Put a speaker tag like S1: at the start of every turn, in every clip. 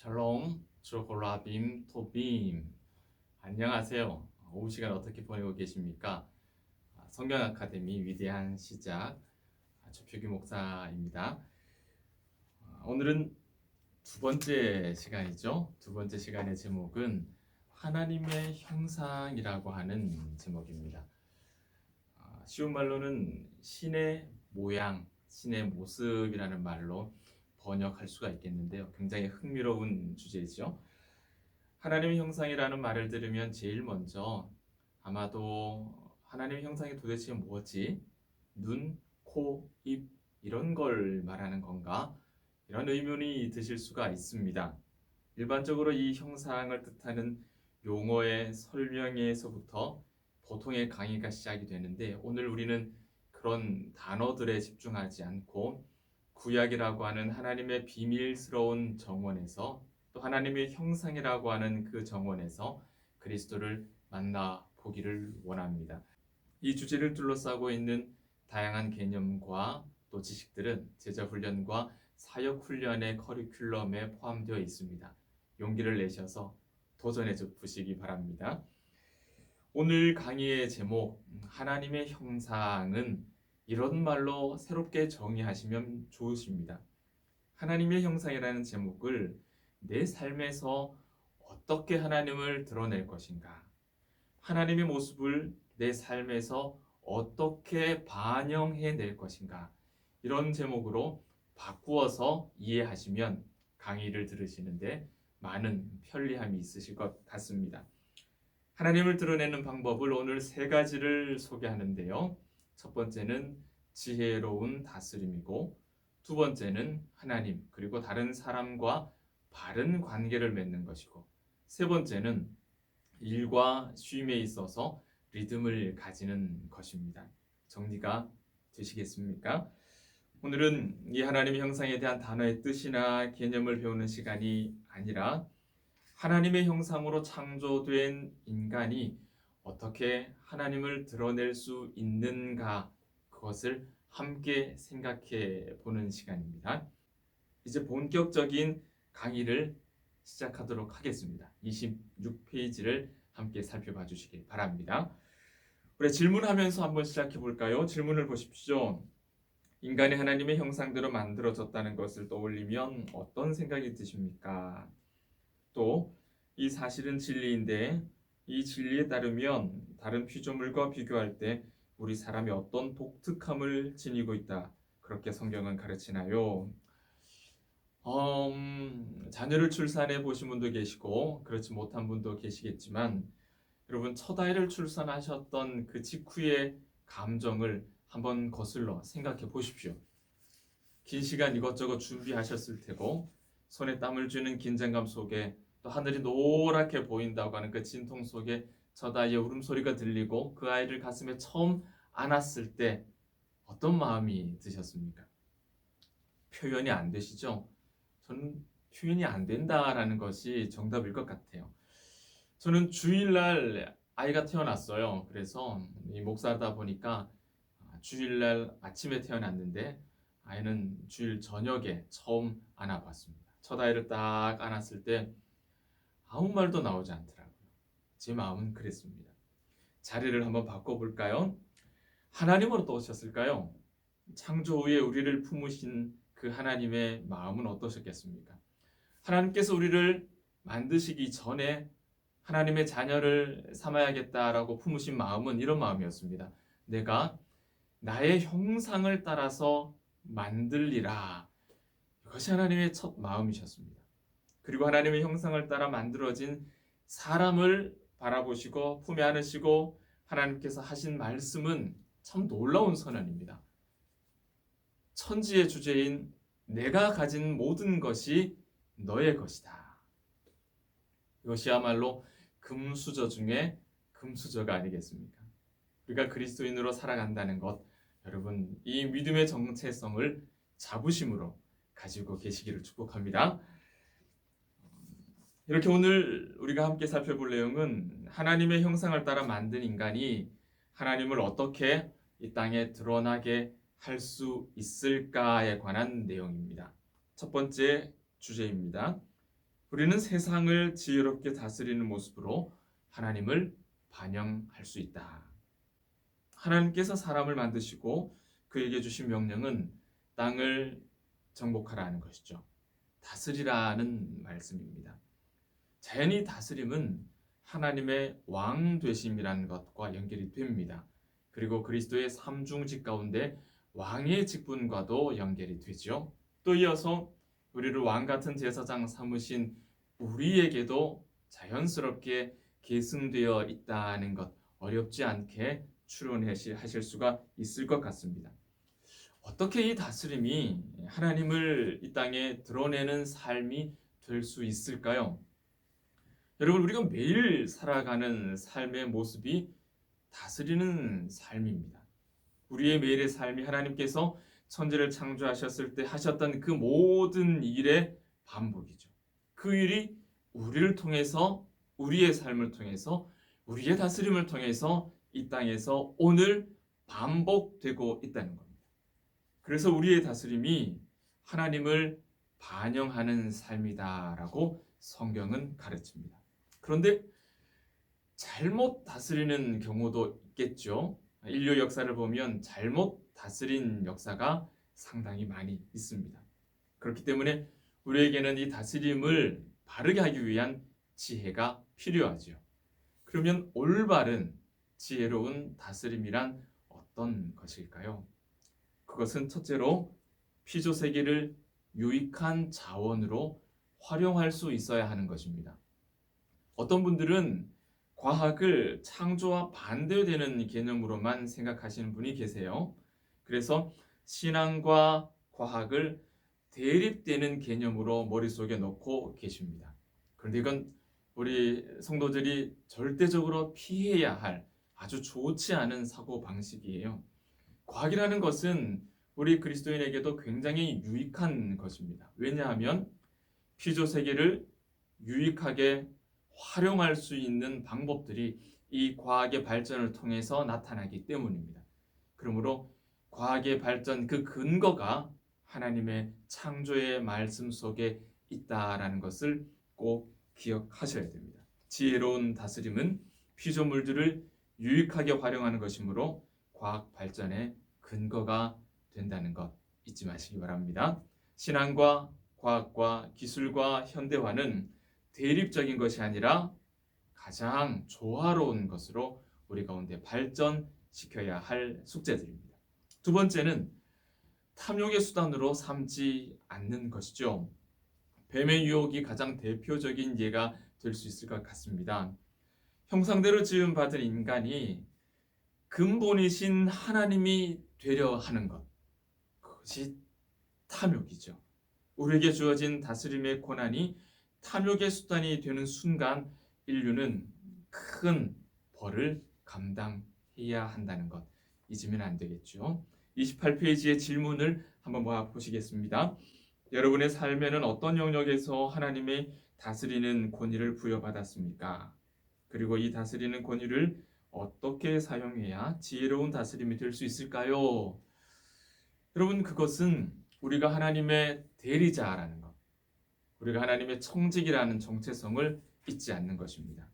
S1: 샬롬, 조호라빔, 토빔. 안녕하세요. 오후 시간 어떻게 보내고 계십니까? 아, 성경 아카데미 위대한 시작 아, 조표기 목사입니다. 아, 오늘은 두 번째 시간이죠. 두 번째 시간의 제목은 하나님의 형상이라고 하는 제목입니다. 아, 쉬운 말로는 신의 모양, 신의 모습이라는 말로 번역할 수가 있겠는데요. 굉장히 흥미로운 주제죠. 하나님의 형상이라는 말을 들으면 제일 먼저 아마도 하나님의 형상이 도대체 뭐지? 눈, 코, 입 이런 걸 말하는 건가? 이런 의문이 드실 수가 있습니다. 일반적으로 이 형상을 뜻하는 용어의 설명에서부터 보통의 강의가 시작이 되는데 오늘 우리는 그런 단어들에 집중하지 않고 구약이라고 하는 하나님의 비밀스러운 정원에서 또 하나님의 형상이라고 하는 그 정원에서 그리스도를 만나 보기를 원합니다. 이 주제를 둘러싸고 있는 다양한 개념과 또 지식들은 제자 훈련과 사역 훈련의 커리큘럼에 포함되어 있습니다. 용기를 내셔서 도전해 보시기 바랍니다. 오늘 강의의 제목 하나님의 형상은 이런 말로 새롭게 정의하시면 좋으십니다. 하나님의 형상이라는 제목을 내 삶에서 어떻게 하나님을 드러낼 것인가? 하나님의 모습을 내 삶에서 어떻게 반영해 낼 것인가? 이런 제목으로 바꾸어서 이해하시면 강의를 들으시는데 많은 편리함이 있으실 것 같습니다. 하나님을 드러내는 방법을 오늘 세 가지를 소개하는데요. 첫 번째는 지혜로운 다스림이고 두 번째는 하나님 그리고 다른 사람과 바른 관계를 맺는 것이고 세 번째는 일과 쉼에 있어서 리듬을 가지는 것입니다. 정리가 되시겠습니까? 오늘은 이 하나님의 형상에 대한 단어의 뜻이나 개념을 배우는 시간이 아니라 하나님의 형상으로 창조된 인간이 어떻게 하나님을 드러낼 수 있는가 그것을 함께 생각해 보는 시간입니다. 이제 본격적인 강의를 시작하도록 하겠습니다. 26페이지를 함께 살펴봐 주시기 바랍니다. 우리 질문하면서 한번 시작해 볼까요? 질문을 보십시오. 인간이 하나님의 형상대로 만들어졌다는 것을 떠올리면 어떤 생각이 드십니까? 또 이 사실은 진리인데 이 진리에 따르면 다른 피조물과 비교할 때 우리 사람이 어떤 독특함을 지니고 있다. 그렇게 성경은 가르치나요? 음, 자녀를 출산해 보신 분도 계시고 그렇지 못한 분도 계시겠지만 여러분 첫 아이를 출산하셨던 그 직후의 감정을 한번 거슬러 생각해 보십시오. 긴 시간 이것저것 준비하셨을 테고 손에 땀을 쥐는 긴장감 속에 또 하늘이 노랗게 보인다고 하는 그 진통 속에 첫 아이의 울음소리가 들리고 그 아이를 가슴에 처음 안았을 때 어떤 마음이 드셨습니까? 표현이 안 되시죠? 저는 표현이 안 된다라는 것이 정답일 것 같아요. 저는 주일날 아이가 태어났어요. 그래서 이 목사다 보니까 주일날 아침에 태어났는데 아이는 주일 저녁에 처음 안아봤습니다. 첫 아이를 딱 안았을 때 아무 말도 나오지 않더라고요. 제 마음은 그랬습니다. 자리를 한번 바꿔볼까요? 하나님으로 떠오셨을까요? 창조 후에 우리를 품으신 그 하나님의 마음은 어떠셨겠습니까? 하나님께서 우리를 만드시기 전에 하나님의 자녀를 삼아야겠다라고 품으신 마음은 이런 마음이었습니다. 내가 나의 형상을 따라서 만들리라. 이것이 하나님의 첫 마음이셨습니다. 그리고 하나님의 형상을 따라 만들어진 사람을 바라보시고 품에 안으시고 하나님께서 하신 말씀은 참 놀라운 선언입니다. 천지의 주제인 내가 가진 모든 것이 너의 것이다. 이것이야말로 금수저 중에 금수저가 아니겠습니까? 우리가 그리스도인으로 살아간다는 것, 여러분 이 믿음의 정체성을 자부심으로 가지고 계시기를 축복합니다. 이렇게 오늘 우리가 함께 살펴볼 내용은 하나님의 형상을 따라 만든 인간이 하나님을 어떻게 이 땅에 드러나게 할 수 있을까에 관한 내용입니다. 첫 번째 주제입니다. 우리는 세상을 지혜롭게 다스리는 모습으로 하나님을 반영할 수 있다. 하나님께서 사람을 만드시고 그에게 주신 명령은 땅을 정복하라는 것이죠. 다스리라는 말씀입니다. 자연히 다스림은 하나님의 왕 되심이라는 것과 연결이 됩니다. 그리고 그리스도의 삼중직 가운데 왕의 직분과도 연결이 되죠. 또 이어서 우리를 왕 같은 제사장 삼으신 우리에게도 자연스럽게 계승되어 있다는 것 어렵지 않게 추론하실 수가 있을 것 같습니다. 어떻게 이 다스림이 하나님을 이 땅에 드러내는 삶이 될 수 있을까요? 여러분 우리가 매일 살아가는 삶의 모습이 다스리는 삶입니다. 우리의 매일의 삶이 하나님께서 천지를 창조하셨을 때 하셨던 그 모든 일의 반복이죠. 그 일이 우리를 통해서 우리의 삶을 통해서 우리의 다스림을 통해서 이 땅에서 오늘 반복되고 있다는 겁니다. 그래서 우리의 다스림이 하나님을 반영하는 삶이다라고 성경은 가르칩니다. 그런데 잘못 다스리는 경우도 있겠죠. 인류 역사를 보면 잘못 다스린 역사가 상당히 많이 있습니다. 그렇기 때문에 우리에게는 이 다스림을 바르게 하기 위한 지혜가 필요하죠. 그러면 올바른 지혜로운 다스림이란 어떤 것일까요? 그것은 첫째로 피조 세계를 유익한 자원으로 활용할 수 있어야 하는 것입니다. 어떤 분들은 과학을 창조와 반대되는 개념으로만 생각하시는 분이 계세요. 그래서 신앙과 과학을 대립되는 개념으로 머릿속에 넣고 계십니다. 그런데 이건 우리 성도들이 절대적으로 피해야 할 아주 좋지 않은 사고 방식이에요. 과학이라는 것은 우리 그리스도인에게도 굉장히 유익한 것입니다. 왜냐하면 피조 세계를 유익하게 활용할 수 있는 방법들이 이 과학의 발전을 통해서 나타나기 때문입니다. 그러므로 과학의 발전 그 근거가 하나님의 창조의 말씀 속에 있다라는 것을 꼭 기억하셔야 됩니다. 지혜로운 다스림은 피조물들을 유익하게 활용하는 것이므로 과학 발전의 근거가 된다는 것 잊지 마시기 바랍니다. 신앙과 과학과 기술과 현대화는 대립적인 것이 아니라 가장 조화로운 것으로 우리 가운데 발전시켜야 할 숙제들입니다. 두 번째는 탐욕의 수단으로 삼지 않는 것이죠. 뱀의 유혹이 가장 대표적인 예가 될 수 있을 것 같습니다. 형상대로 지음 받은 인간이 근본이신 하나님이 되려 하는 것. 그것이 탐욕이죠. 우리에게 주어진 다스림의 고난이 탐욕의 수단이 되는 순간 인류는 큰 벌을 감당해야 한다는 것 잊으면 안 되겠죠. 28페이지의 질문을 한번 모아 보시겠습니다. 여러분의 삶에는 어떤 영역에서 하나님의 다스리는 권위를 부여받았습니까? 그리고 이 다스리는 권위를 어떻게 사용해야 지혜로운 다스림이 될 수 있을까요? 여러분 그것은 우리가 하나님의 대리자라는 것, 우리가 하나님의 청직이라는 정체성을 잊지 않는 것입니다.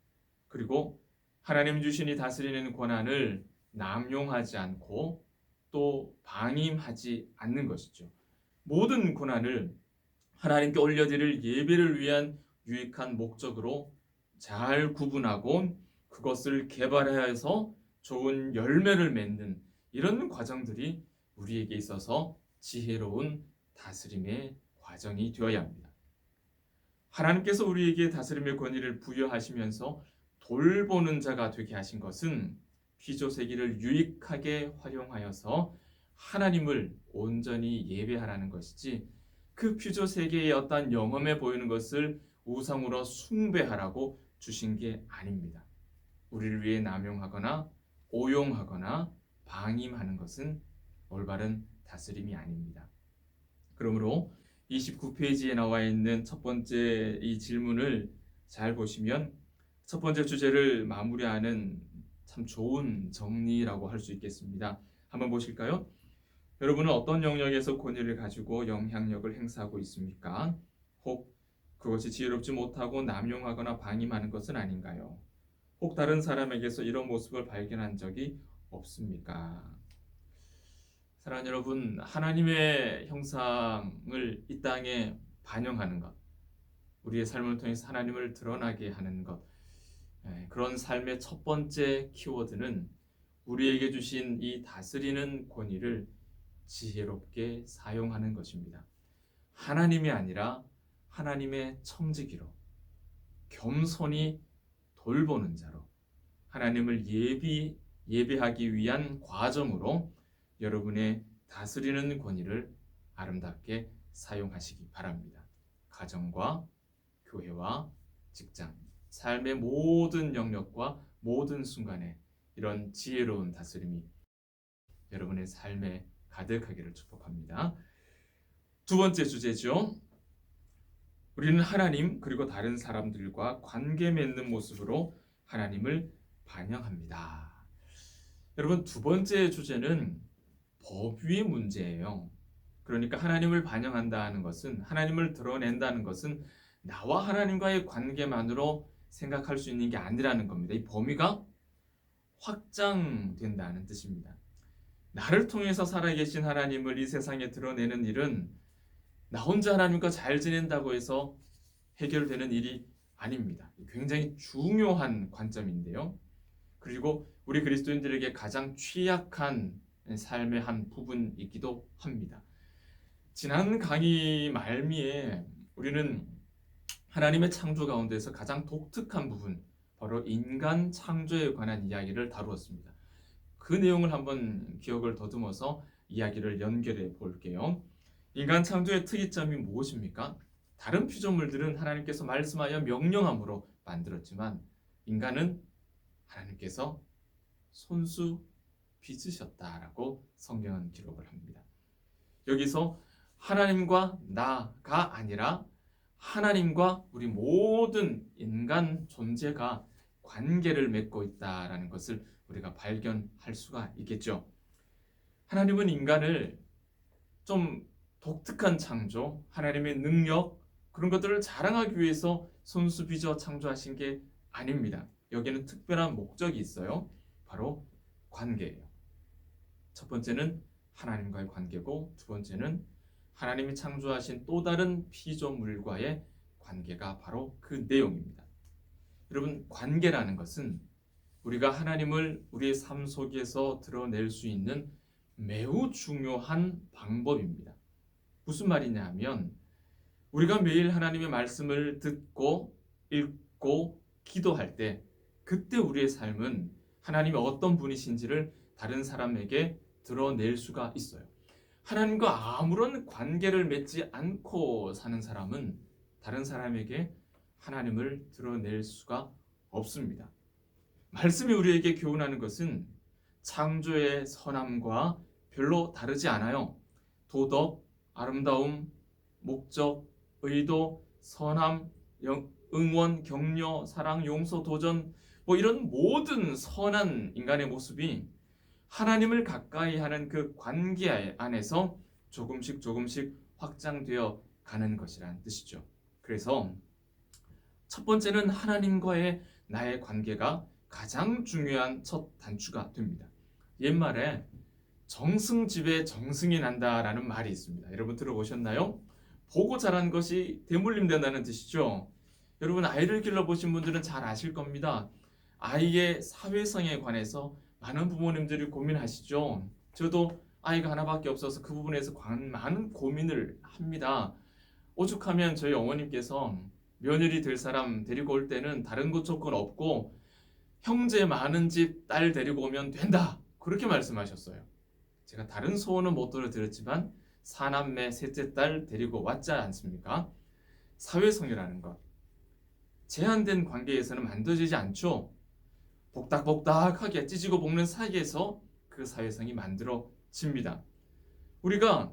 S1: 그리고 하나님 주신 이 다스리는 권한을 남용하지 않고 또 방임하지 않는 것이죠. 모든 고난을 하나님께 올려드릴 예배를 위한 유익한 목적으로 잘 구분하고 그것을 개발해서 좋은 열매를 맺는 이런 과정들이 우리에게 있어서 지혜로운 다스림의 과정이 되어야 합니다. 하나님께서 우리에게 다스림의 권위를 부여하시면서 돌보는 자가 되게 하신 것은 피조세기를 유익하게 활용하여서 하나님을 온전히 예배하라는 것이지 그 피조세계의 어떤 영험해 보이는 것을 우상으로 숭배하라고 주신 게 아닙니다. 우리를 위해 남용하거나 오용하거나 방임하는 것은 올바른 다스림이 아닙니다. 그러므로 29페이지에 나와 있는 첫 번째 이 질문을 잘 보시면 첫 번째 주제를 마무리하는 참 좋은 정리라고 할 수 있겠습니다. 한번 보실까요? 여러분은 어떤 영역에서 권위를 가지고 영향력을 행사하고 있습니까? 혹 그것이 지혜롭지 못하고 남용하거나 방임하는 것은 아닌가요? 혹 다른 사람에게서 이런 모습을 발견한 적이 없습니까? 사랑하는 여러분, 하나님의 형상을 이 땅에 반영하는 것, 우리의 삶을 통해서 하나님을 드러나게 하는 것, 예, 그런 삶의 첫 번째 키워드는 우리에게 주신 이 다스리는 권위를 지혜롭게 사용하는 것입니다. 하나님이 아니라 하나님의 청지기로 겸손히 돌보는 자로 하나님을 예비 예배하기 위한 과정으로 여러분의 다스리는 권위를 아름답게 사용하시기 바랍니다. 가정과 교회와 직장, 삶의 모든 영역과 모든 순간에 이런 지혜로운 다스림이 여러분의 삶에 가득하기를 축복합니다. 두 번째 주제죠. 우리는 하나님 그리고 다른 사람들과 관계 맺는 모습으로 하나님을 반영합니다. 여러분 두 번째 주제는 법위의 문제예요. 그러니까 하나님을 반영한다는 것은 하나님을 드러낸다는 것은 나와 하나님과의 관계만으로 생각할 수 있는 게 아니라는 겁니다. 이 범위가 확장된다는 뜻입니다. 나를 통해서 살아계신 하나님을 이 세상에 드러내는 일은 나 혼자 하나님과 잘 지낸다고 해서 해결되는 일이 아닙니다. 굉장히 중요한 관점인데요. 그리고 우리 그리스도인들에게 가장 취약한 삶의 한 부분이기도 합니다. 지난 강의 말미에 우리는 하나님의 창조 가운데서 가장 독특한 부분, 바로 인간 창조에 관한 이야기를 다루었습니다. 그 내용을 한번 기억을 더듬어서 이야기를 연결해 볼게요. 인간 창조의 특이점이 무엇입니까? 다른 피조물들은 하나님께서 말씀하여 명령함으로 만들었지만 인간은 하나님께서 손수 빚으셨다라고 성경은 기록을 합니다. 여기서 하나님과 나가 아니라 하나님과 우리 모든 인간 존재가 관계를 맺고 있다라는 것을 우리가 발견할 수가 있겠죠. 하나님은 인간을 좀 독특한 창조, 하나님의 능력 그런 것들을 자랑하기 위해서 손수 빚어 창조하신 게 아닙니다. 여기는 특별한 목적이 있어요. 바로 관계예요. 첫 번째는 하나님과의 관계고 두 번째는 하나님이 창조하신 또 다른 피조물과의 관계가 바로 그 내용입니다. 여러분, 관계라는 것은 우리가 하나님을 우리의 삶 속에서 드러낼 수 있는 매우 중요한 방법입니다. 무슨 말이냐 하면 우리가 매일 하나님의 말씀을 듣고 읽고 기도할 때 그때 우리의 삶은 하나님이 어떤 분이신지를 다른 사람에게 드러낼 수가 있어요. 하나님과 아무런 관계를 맺지 않고 사는 사람은 다른 사람에게 하나님을 드러낼 수가 없습니다. 말씀이 우리에게 교훈하는 것은 창조의 선함과 별로 다르지 않아요. 도덕, 아름다움, 목적, 의도, 선함, 응원, 격려, 사랑, 용서, 도전 뭐 이런 모든 선한 인간의 모습이 하나님을 가까이 하는 그 관계 안에서 조금씩 조금씩 확장되어 가는 것이란 뜻이죠. 그래서 첫 번째는 하나님과의 나의 관계가 가장 중요한 첫 단추가 됩니다. 옛말에 정승 집에 정승이 난다라는 말이 있습니다. 여러분 들어보셨나요? 보고 자란 것이 대물림 된다는 뜻이죠. 여러분 아이를 길러 보신 분들은 잘 아실 겁니다. 아이의 사회성에 관해서 많은 부모님들이 고민하시죠. 저도 아이가 하나밖에 없어서 그 부분에서 많은 고민을 합니다. 오죽하면 저희 어머님께서 며느리 될 사람 데리고 올 때는 다른 것 조건 없고 형제 많은 집 딸 데리고 오면 된다. 그렇게 말씀하셨어요. 제가 다른 소원은 못 들어드렸지만 사남매 셋째 딸 데리고 왔지 않습니까? 사회성이라는 것. 제한된 관계에서는 만들어지지 않죠. 복닥복닥하게 찢지고 볶는 사이에서 그 사회성이 만들어집니다. 우리가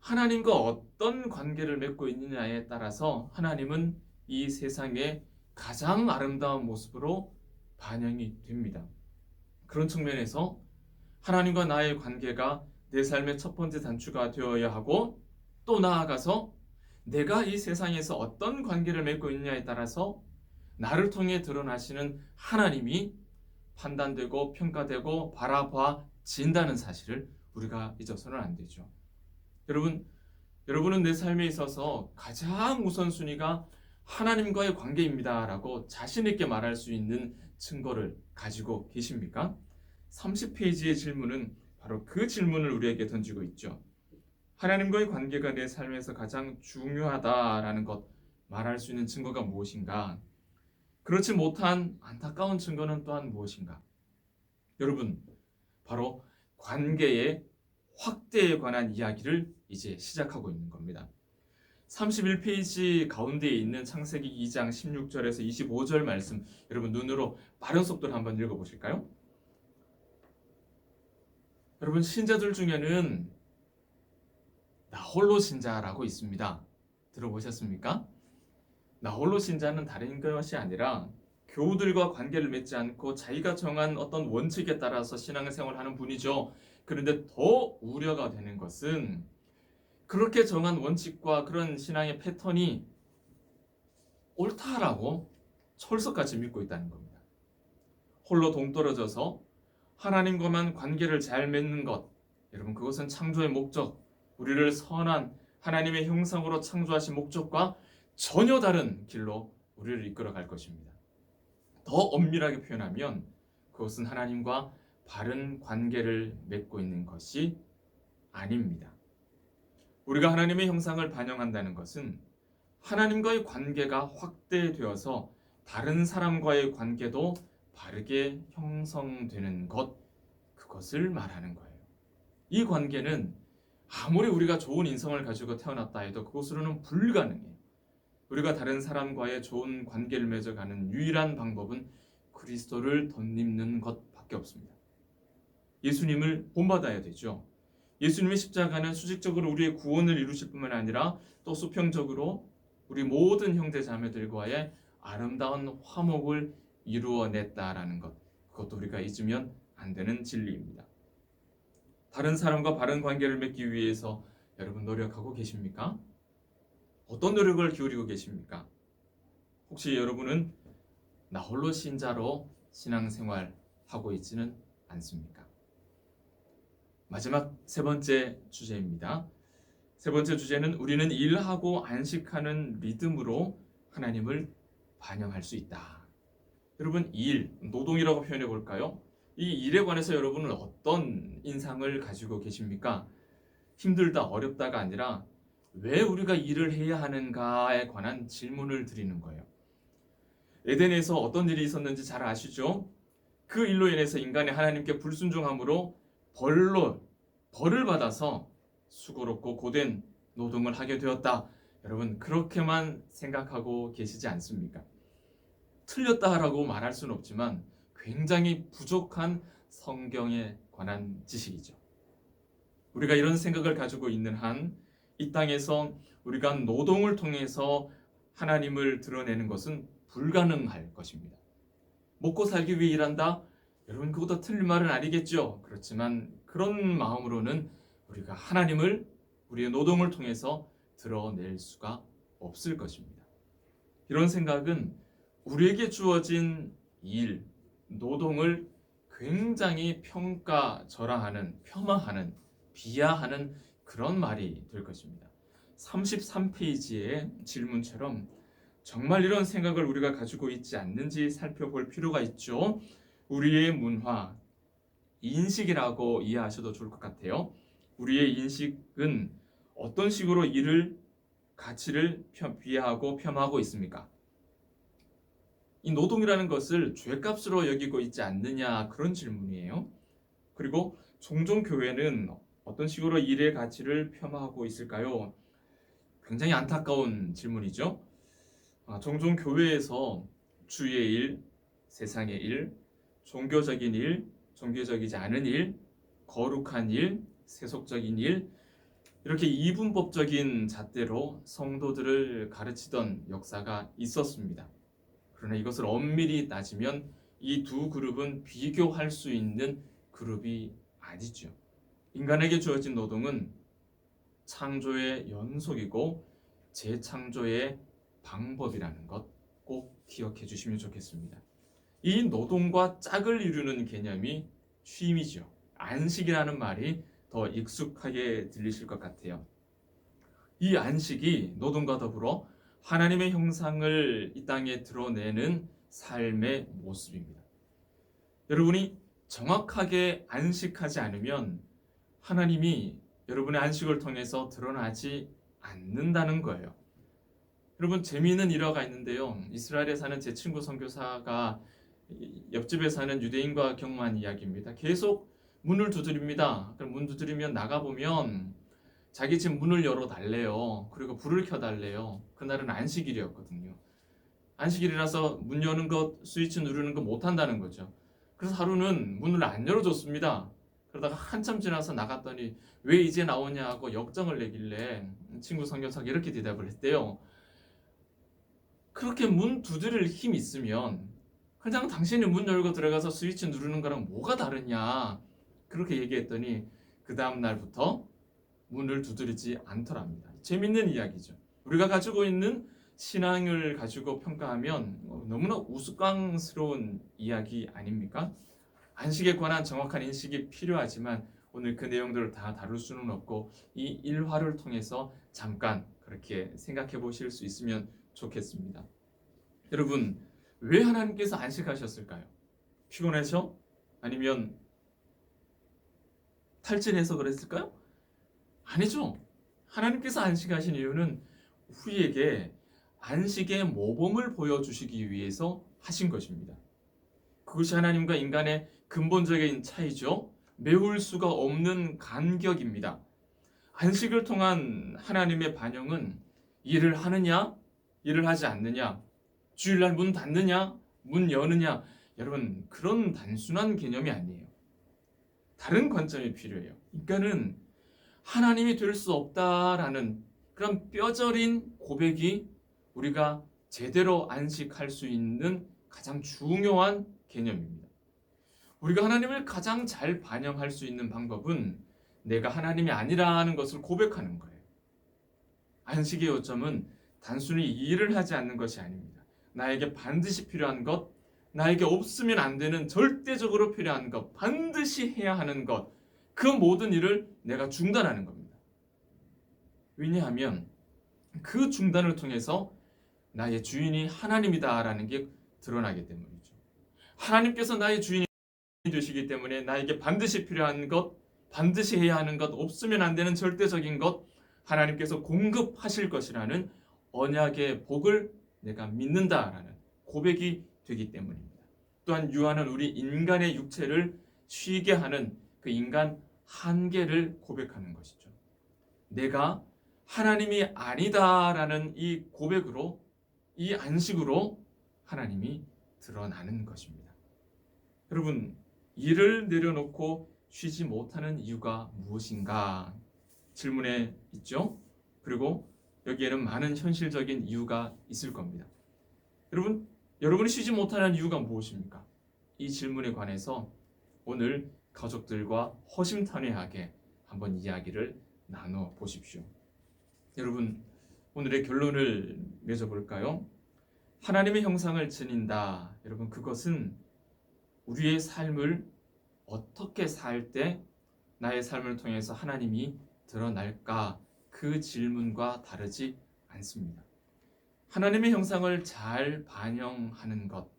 S1: 하나님과 어떤 관계를 맺고 있느냐에 따라서 하나님은 이 세상의 가장 아름다운 모습으로 반영이 됩니다. 그런 측면에서 하나님과 나의 관계가 내 삶의 첫 번째 단추가 되어야 하고 또 나아가서 내가 이 세상에서 어떤 관계를 맺고 있느냐에 따라서 나를 통해 드러나시는 하나님이 판단되고 평가되고 바라봐진다는 사실을 우리가 잊어서는 안 되죠. 여러분, 여러분은 내 삶에 있어서 가장 우선순위가 하나님과의 관계입니다라고 자신 있게 말할 수 있는 증거를 가지고 계십니까? 30페이지의 질문은 바로 그 질문을 우리에게 던지고 있죠. 하나님과의 관계가 내 삶에서 가장 중요하다라는 것 말할 수 있는 증거가 무엇인가? 그렇지 못한 안타까운 증거는 또한 무엇인가? 여러분, 바로 관계의 확대에 관한 이야기를 이제 시작하고 있는 겁니다. 31페이지 가운데에 있는 창세기 2장 16절에서 25절 말씀 여러분 눈으로 빠른 속도로 한번 읽어 보실까요? 여러분 신자들 중에는 나 홀로 신자라고 있습니다. 들어보셨습니까? 나 홀로 신자는 다른 것이 아니라 교우들과 관계를 맺지 않고 자기가 정한 어떤 원칙에 따라서 신앙생활을 하는 분이죠. 그런데 더 우려가 되는 것은 그렇게 정한 원칙과 그런 신앙의 패턴이 옳다라고 철석같이 믿고 있다는 겁니다. 홀로 동떨어져서 하나님과만 관계를 잘 맺는 것, 여러분 그것은 창조의 목적, 우리를 선한 하나님의 형상으로 창조하신 목적과 전혀 다른 길로 우리를 이끌어 갈 것입니다. 더 엄밀하게 표현하면 그것은 하나님과 바른 관계를 맺고 있는 것이 아닙니다. 우리가 하나님의 형상을 반영한다는 것은 하나님과의 관계가 확대되어서 다른 사람과의 관계도 바르게 형성되는 것, 그것을 말하는 거예요. 이 관계는 아무리 우리가 좋은 인성을 가지고 태어났다 해도 그것으로는 불가능해요. 우리가 다른 사람과의 좋은 관계를 맺어가는 유일한 방법은 그리스도를 덧입는 것밖에 없습니다. 예수님을 본받아야 되죠. 예수님의 십자가는 수직적으로 우리의 구원을 이루실 뿐만 아니라 또 수평적으로 우리 모든 형제 자매들과의 아름다운 화목을 이루어냈다라는 것. 그것도 우리가 잊으면 안 되는 진리입니다. 다른 사람과 바른 관계를 맺기 위해서 여러분 노력하고 계십니까? 어떤 노력을 기울이고 계십니까? 혹시 여러분은 나 홀로 신자로 신앙생활 하고 있지는 않습니까? 마지막 세 번째 주제입니다. 세 번째 주제는 우리는 일하고 안식하는 리듬으로 하나님을 반영할 수 있다. 여러분 일, 노동이라고 표현해 볼까요? 이 일에 관해서 여러분은 어떤 인상을 가지고 계십니까? 힘들다, 어렵다가 아니라 왜 우리가 일을 해야 하는가에 관한 질문을 드리는 거예요. 에덴에서 어떤 일이 있었는지 잘 아시죠? 그 일로 인해서 인간이 하나님께 불순종함으로 벌로 벌을 받아서 수고롭고 고된 노동을 하게 되었다. 여러분 그렇게만 생각하고 계시지 않습니까? 틀렸다라고 말할 수는 없지만 굉장히 부족한 성경에 관한 지식이죠. 우리가 이런 생각을 가지고 있는 한 이 땅에서 우리가 노동을 통해서 하나님을 드러내는 것은 불가능할 것입니다. 먹고 살기 위해 일한다? 여러분 그것도 틀린 말은 아니겠죠. 그렇지만 그런 마음으로는 우리가 하나님을 우리의 노동을 통해서 드러낼 수가 없을 것입니다. 이런 생각은 우리에게 주어진 일, 노동을 굉장히 평가절하하는, 폄하하는, 비하하는 그런 말이 될 것입니다. 33페이지의 질문처럼 정말 이런 생각을 우리가 가지고 있지 않는지 살펴볼 필요가 있죠. 우리의 문화, 인식이라고 이해하셔도 좋을 것 같아요. 우리의 인식은 어떤 식으로 일을 가치를 비하하고 폄하하고 있습니까? 이 노동이라는 것을 죄값으로 여기고 있지 않느냐 그런 질문이에요. 그리고 종종 교회는 어떤 식으로 일의 가치를 폄하하고 있을까요? 굉장히 안타까운 질문이죠. 아, 종종 교회에서 주의 일, 세상의 일, 종교적인 일, 종교적이지 않은 일, 거룩한 일, 세속적인 일, 이렇게 이분법적인 잣대로 성도들을 가르치던 역사가 있었습니다. 그러나 이것을 엄밀히 따지면 이 두 그룹은 비교할 수 있는 그룹이 아니죠. 인간에게 주어진 노동은 창조의 연속이고 재창조의 방법이라는 것 꼭 기억해 주시면 좋겠습니다. 이 노동과 짝을 이루는 개념이 쉼이죠. 안식이라는 말이 더 익숙하게 들리실 것 같아요. 이 안식이 노동과 더불어 하나님의 형상을 이 땅에 드러내는 삶의 모습입니다. 여러분이 정확하게 안식하지 않으면 하나님이 여러분의 안식을 통해서 드러나지 않는다는 거예요. 여러분 재미있는 일화가 있는데요. 이스라엘에 사는 제 친구 선교사가 옆집에 사는 유대인과 경험한 이야기입니다. 계속 문을 두드립니다. 그럼 문 두드리면 나가 보면 자기 집 문을 열어 달래요. 그리고 불을 켜 달래요. 그날은 안식일이었거든요. 안식일이라서 문 여는 것, 스위치 누르는 거 못 한다는 거죠. 그래서 하루는 문을 안 열어줬습니다. 그러다가 한참 지나서 나갔더니 왜 이제 나오냐고 역정을 내길래 친구 성경사가 이렇게 대답을 했대요. 그렇게 문 두드릴 힘 있으면 그냥 당신이 문 열고 들어가서 스위치 누르는 거랑 뭐가 다르냐 그렇게 얘기했더니 그 다음 날부터 문을 두드리지 않더랍니다. 재밌는 이야기죠. 우리가 가지고 있는 신앙을 가지고 평가하면 너무나 우스꽝스러운 이야기 아닙니까? 안식에 관한 정확한 인식이 필요하지만 오늘 그 내용들을 다 다룰 수는 없고 이 일화를 통해서 잠깐 그렇게 생각해 보실 수 있으면 좋겠습니다. 여러분, 왜 하나님께서 안식하셨을까요? 피곤해서? 아니면 탈진해서 그랬을까요? 아니죠. 하나님께서 안식하신 이유는 우리에게 안식의 모범을 보여주시기 위해서 하신 것입니다. 그것이 하나님과 인간의 근본적인 차이죠. 메울 수가 없는 간격입니다. 안식을 통한 하나님의 반영은 일을 하느냐, 일을 하지 않느냐, 주일날 문 닫느냐, 문 여느냐, 여러분 그런 단순한 개념이 아니에요. 다른 관점이 필요해요. 인간은 하나님이 될 수 없다라는 그런 뼈저린 고백이 우리가 제대로 안식할 수 있는 가장 중요한 개념입니다. 우리가 하나님을 가장 잘 반영할 수 있는 방법은 내가 하나님이 아니라는 것을 고백하는 거예요. 안식의 요점은 단순히 일을 하지 않는 것이 아닙니다. 나에게 반드시 필요한 것, 나에게 없으면 안 되는 절대적으로 필요한 것, 반드시 해야 하는 것, 그 모든 일을 내가 중단하는 겁니다. 왜냐하면 그 중단을 통해서 나의 주인이 하나님이다라는 게 드러나기 때문이죠. 하나님께서 나의 주인이 되시기 때문에 나에게 반드시 필요한 것, 반드시 해야 하는 것, 없으면 안 되는 절대적인 것, 하나님께서 공급하실 것이라는 언약의 복을 내가 믿는다라는 고백이 되기 때문입니다. 또한 유아는 우리 인간의 육체를 쉬게 하는 그 인간 한계를 고백하는 것이죠. 내가 하나님이 아니다라는 이 고백으로 이 안식으로 하나님이 드러나는 것입니다. 여러분, 일을 내려놓고 쉬지 못하는 이유가 무엇인가 질문에 있죠. 그리고 여기에는 많은 현실적인 이유가 있을 겁니다. 여러분, 여러분이 쉬지 못하는 이유가 무엇입니까? 이 질문에 관해서 오늘 가족들과 허심탄회하게 한번 이야기를 나눠 보십시오. 여러분, 오늘의 결론을 맺어볼까요? 하나님의 형상을 지닌다. 여러분, 그것은 우리의 삶을 어떻게 살 때 나의 삶을 통해서 하나님이 드러날까? 그 질문과 다르지 않습니다. 하나님의 형상을 잘 반영하는 것,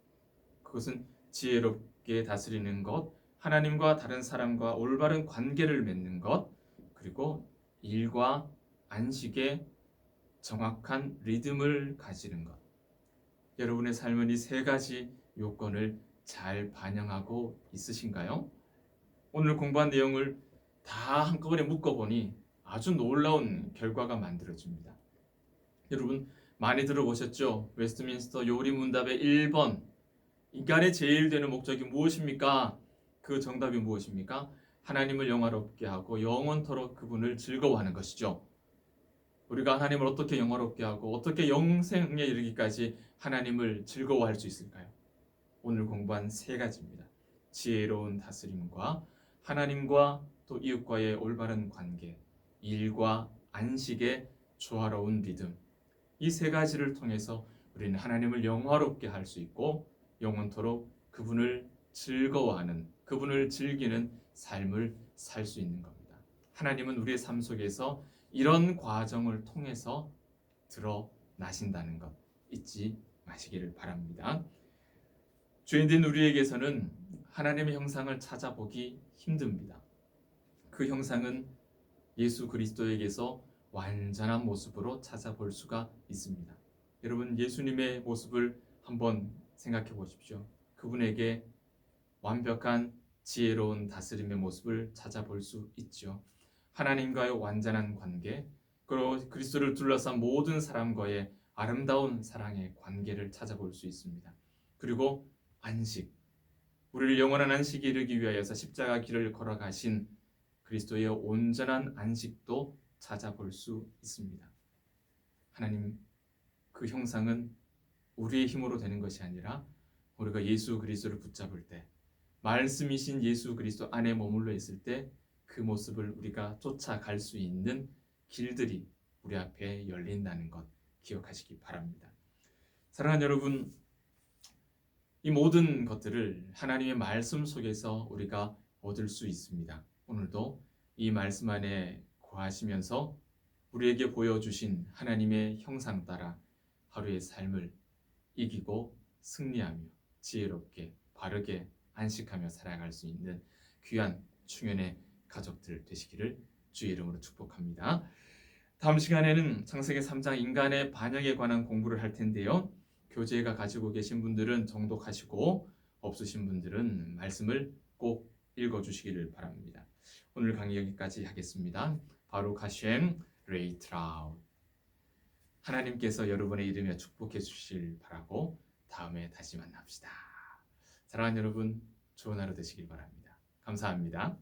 S1: 그것은 지혜롭게 다스리는 것, 하나님과 다른 사람과 올바른 관계를 맺는 것, 그리고 일과 안식의 정확한 리듬을 가지는 것. 여러분의 삶은 이 세 가지 요건을 잘 반영하고 있으신가요? 오늘 공부한 내용을 다 한꺼번에 묶어보니 아주 놀라운 결과가 만들어집니다. 여러분 많이 들어보셨죠? 웨스트민스터 요리 문답의 1번 인간의 제일 되는 목적이 무엇입니까? 그 정답이 무엇입니까? 하나님을 영화롭게 하고 영원토록 그분을 즐거워하는 것이죠. 우리가 하나님을 어떻게 영화롭게 하고 어떻게 영생에 이르기까지 하나님을 즐거워할 수 있을까요? 오늘 공부한 세 가지입니다. 지혜로운 다스림과 하나님과 또 이웃과의 올바른 관계, 일과 안식의 조화로운 리듬, 이세 가지를 통해서 우리는 하나님을 영화롭게 할 수 있고 영원토록 그분을 즐거워하는 그분을 즐기는 삶을 살 수 있는 겁니다. 하나님은 우리의 삶 속에서 이런 과정을 통해서 드러나신다는 것 잊지 마시기를 바랍니다. 죄인된 우리에게서는 하나님의 형상을 찾아보기 힘듭니다. 그 형상은 예수 그리스도에게서 완전한 모습으로 찾아볼 수가 있습니다. 여러분 예수님의 모습을 한번 생각해 보십시오. 그분에게 완벽한 지혜로운 다스림의 모습을 찾아볼 수 있죠. 하나님과의 완전한 관계, 그리고 그리스도를 둘러싼 모든 사람과의 아름다운 사랑의 관계를 찾아볼 수 있습니다. 그리고 안식, 우리를 영원한 안식에 이르기 위하여서 십자가 길을 걸어가신 그리스도의 온전한 안식도 찾아볼 수 있습니다. 하나님 그 형상은 우리의 힘으로 되는 것이 아니라 우리가 예수 그리스도를 붙잡을 때 말씀이신 예수 그리스도 안에 머물러 있을 때 그 모습을 우리가 쫓아갈 수 있는 길들이 우리 앞에 열린다는 것 기억하시기 바랍니다. 사랑하는 여러분, 이 모든 것들을 하나님의 말씀 속에서 우리가 얻을 수 있습니다. 오늘도 이 말씀 안에 거하시면서 우리에게 보여주신 하나님의 형상 따라 하루의 삶을 이기고 승리하며 지혜롭게 바르게 안식하며 살아갈 수 있는 귀한 충현의 가족들 되시기를 주의 이름으로 축복합니다. 다음 시간에는 창세기 3장 인간의 반역에 관한 공부를 할 텐데요. 교재가 가지고 계신 분들은 정독하시고 없으신 분들은 말씀을 꼭 읽어 주시기를 바랍니다. 오늘 강의 여기까지 하겠습니다. 바로 가쉔 레이트라우 하나님께서 여러분의 이름에 축복해 주실 바라고 다음에 다시 만납시다. 사랑하는 여러분 좋은 하루 되시길 바랍니다. 감사합니다.